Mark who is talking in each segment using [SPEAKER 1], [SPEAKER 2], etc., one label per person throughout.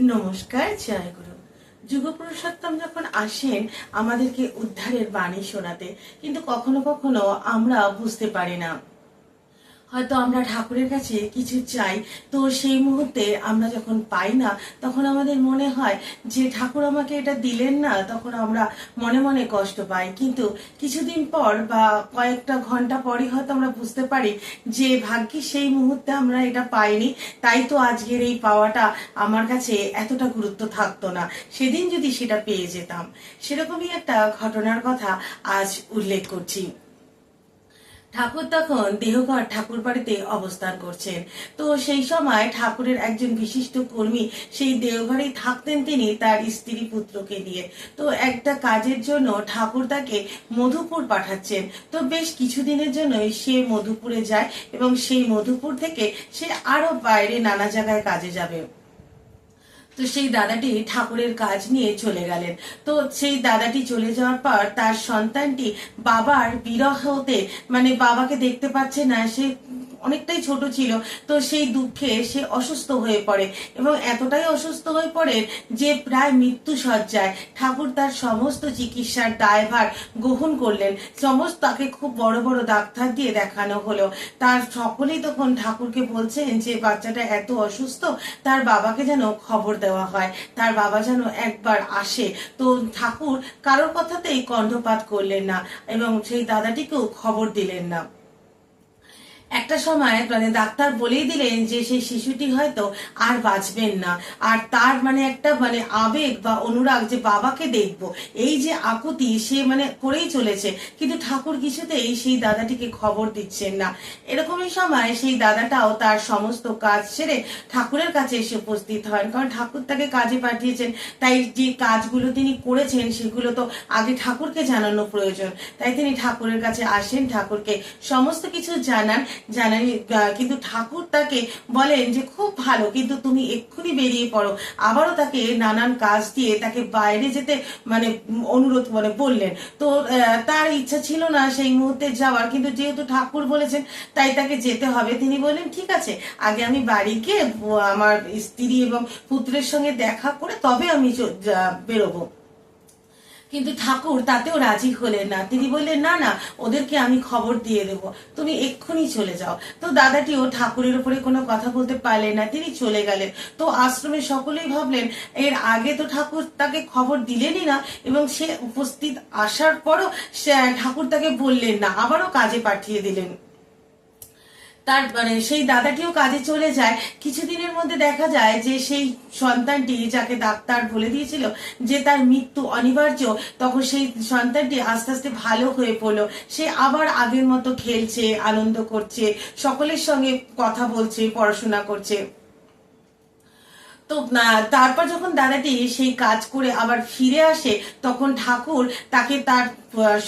[SPEAKER 1] নমস্কার, জয়গুরু। যুগপুরুষোত্তম যখন আসেন, আমাদেরকে উদ্ধারের বাণী শোনাতে, কিন্তু কখনো কখনো আমরা বুঝতে পারি না। হয়তো আমরা ঠাকুরের কাছে কিছু চাই। তো সেই মুহূর্তে আমরা যখন পাই না, তখন আমাদের মনে হয় যে ঠাকুর আমাকে এটা দিলেন না, তখন আমরা মনে মনে কষ্ট পাই। কিন্তু কিছুদিন পর বা কয়েকটা ঘণ্টা পরই হয়তো আমরা বুঝতে পারি যে ভাগ্যে সেই মুহূর্তে আমরা এটা পাইনি। তাই তো আজকের এই পাওয়াটা আমার কাছে এতটা গুরুত্ব থাকতো না। সেদিন যদি সেটা পেয়ে যেতাম। সেরকমই একটা ঘটনার কথা আজ উল্লেখ করছি। ঠাকুর তখন দেহঘর ঠাকুর বাড়িতে অবস্থান করছেন। তো সেই সময় ঠাকুরের একজন বিশিষ্ট কর্মী সেই দেওঘরেই থাকতেন তিনি তার স্ত্রী পুত্রকে নিয়ে। তো একটা কাজের জন্য ঠাকুর তাকে মধুপুর পাঠাচ্ছেন। তো বেশ কিছুদিনের জন্যই সে মধুপুরে যায় এবং সেই মধুপুর থেকে সে আরও বাইরে নানা জায়গায় কাজে যাবে। তো সেই দাদাটি ঠাকুরের কাজ নিয়ে চলে গেলেন। তো সেই দাদাটি চলে যাওয়ার পর তার সন্তানটি বাবার বিরহতে মানে বাবাকে দেখতে পাচ্ছে না, সে অনেকটাই ছোট ছিল, তো সেই দুঃখে সে অসুস্থ হয়ে পড়ে এবং এতটাই অসুস্থ হয়ে পড়ে যে প্রায় মৃত্যু সজ্জায় ঠাকুর তার সমস্ত চিকিৎসার দায়ভার গ্রহণ করলেন। সমস্ত তাকে খুব বড় বড় ডাক্তার দিয়ে দেখানো হলো। তার সকলেই তখন ঠাকুরকে বলছেন যে বাচ্চাটা এত অসুস্থ, তার বাবাকে যেন খবর দেওয়া হয়, তার বাবা যেন একবার আসে। তো ঠাকুর কারোর কথাতেই কণ্ঠপাত করলেন না এবং সেই দাদাটিকেও খবর দিলেন না। একটা সময় মানে ডাক্তার বলেই দিলেন যে সেই শিশুটি হয়তো আর বাঁচবেন না। আর তার মানে একটা মানে আবেগ বা অনুরাগ যে বাবাকে দেখব, এই যে আকুতি সে মানে করেই চলেছে। কিন্তু ঠাকুর কিছুতেই সেই দাদাটিকে খবর দিচ্ছেন না। এরকমই সময় সেই দাদাটাও তার সমস্ত কাজ ছেড়ে ঠাকুরের কাছে এসে উপস্থিত হন। কারণ ঠাকুর তাকে কাজে পাঠিয়েছেন, তাই যে কাজগুলো তিনি করেছেন সেগুলো তো আগে ঠাকুরকে জানানো প্রয়োজন। তাই তিনি ঠাকুরের কাছে আসেন, ঠাকুরকে সমস্ত কিছু জানান। জানানি কিন্তু ঠাকুর তাকে বলেন যে খুব ভালো, কিন্তু তুমি এক্ষুনি বেরিয়ে পড়ো। আবারও তাকে নানান কাজ দিয়ে তাকে বাইরে যেতে মানে অনুরোধ মানে বললেন তো তার ইচ্ছা ছিল না সেই মুহূর্তে যাওয়ার, কিন্তু যেহেতু ঠাকুর বলেছেন, তাই তাকে যেতে হবে। তিনি বললেন, ঠিক আছে, আগে আমি বাড়ি গিয়ে আমার স্ত্রী এবং পুত্রের সঙ্গে দেখা করে তবে আমি বেরোবো। কিন্তু ঠাকুর তাতেও রাজি হলেন না। তিনি বললেন, না না, ওদেরকে আমি খবর দিয়ে দেব। তুমি এক্ষুনি চলে যাও। তো দাদাটি ও ঠাকুরের উপরে কোনো কথা বলতে পারলেন না, তিনি চলে গেলেন। তো আশ্রমে সকলেই ভাবলেন, এর আগে তো ঠাকুর তাকে খবর দিলেনই না এবং সে উপস্থিত আসার পরও সে ঠাকুর তাকে বললেন না, আবারও কাজে পাঠিয়ে দিলেন। তার মানে সেই দাদাটিও কাজে চলে যায়। কিছুদিনের মধ্যে দেখা যায় যে সেই সন্তানটি যাকে ডাক্তার বলে দিয়েছিল যে তার মৃত্যু অনিবার্য, তখন সেই সন্তানটি আস্তে আস্তে ভালো হয়ে পড়ল। সে আবার আগের মতো খেলছে, আনন্দ করছে, সকলের সঙ্গে কথা বলছে, পড়াশোনা করছে। তো তারপর যখন দাদাটি সেই কাজ করে আবার ফিরে আসে, তখন ঠাকুর তাকে তার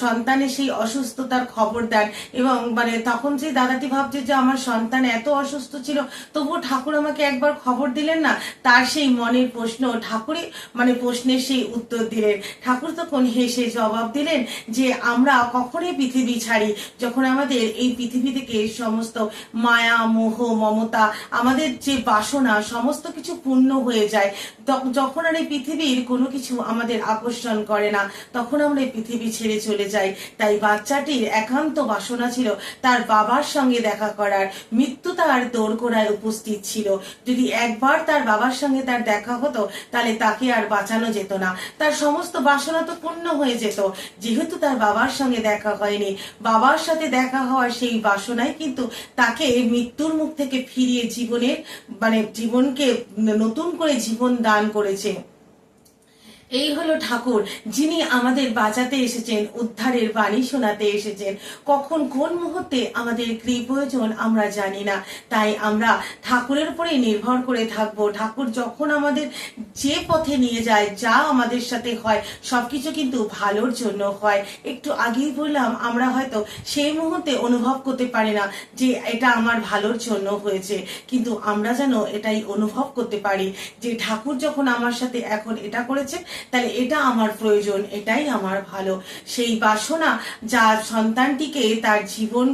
[SPEAKER 1] সন্তানের সেই অসুস্থতার খবর দেন এবং মানে তখন সেই দাদাটি ভাবছে যে আমার সন্তান এত অসুস্থ ছিল, তবুও ঠাকুর আমাকে একবার খবর দিলেন না? তার সেই মনের প্রশ্ন, ঠাকুরই মানে প্রশ্নের সেই উত্তর দিলেন। ঠাকুর তখন হেসে জবাব দিলেন যে, আমরা কখনোই পৃথিবী ছাড়ি, যখন আমাদের এই পৃথিবী থেকে সমস্ত মায়া, মোহ, মমতা, আমাদের যে বাসনা, সমস্ত কিছু পূর্ণ হয়ে যায়। যখন আর এই পৃথিবীর কোনো কিছু আমাদের আকর্ষণ করে না, তখন আমরা এই পৃথিবী ছেড়ে চলে যাই। তাই বাচ্চাটির একান্ত বাসনা ছিল তার বাবার সঙ্গে দেখা করার। মৃত্যু তার দোরগোড়ায় উপস্থিত ছিল। যদি একবার তার বাবার সঙ্গে তার দেখা হতো, তাহলে তাকে আর বাঁচানো যেত না। তার সমস্ত বাসনা তো পূর্ণ হয়ে যেত। যেহেতু তার বাবার সঙ্গে দেখা হয়নি, বাবার সাথে দেখা হওয়ার সেই বাসনায় কিন্তু তাকে মৃত্যুর মুখ থেকে ফিরিয়ে জীবনের মানে জীবনকে নতুন করে জীবন দান করেছে। এই হলো ঠাকুর, যিনি আমাদের বাঁচাতে এসেছেন, উদ্ধারের বাণী শোনাতে এসেছেন। কখন কোন মুহূর্তে আমাদের কি প্রয়োজন আমরা জানি না। তাই আমরা ঠাকুরের উপরে নির্ভর করে থাকব। ঠাকুর যখন আমাদের যে পথে নিয়ে যায়, যা আমাদের সাথে হয়, সবকিছু কিন্তু ভালোর জন্য হয়। একটু আগেই বললাম, আমরা হয়তো সেই মুহূর্তে অনুভব করতে পারি না যে এটা আমার ভালোর জন্য হয়েছে। কিন্তু আমরা যেন এটাই অনুভব করতে পারি যে ঠাকুর যখন আমার সাথে এখন এটা করেছে তাহলে এটা আমার প্রয়োজন, এটাই আমার ভালো। সেই বাসনা যা সন্তানটিকে তার জীবন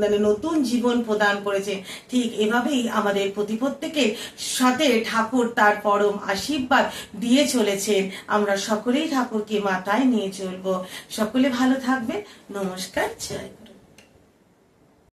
[SPEAKER 1] মানে নতুন জীবন প্রদান করেছে, ঠিক এভাবেই আমাদের প্রতি প্রত্যেকের সাথে ঠাকুর তার পরম আশীর্বাদ দিয়ে চলেছেন। আমরা সকলেই ঠাকুরকে মাথায় নিয়ে চলবো। সকলে ভালো থাকবে নমস্কার, জয়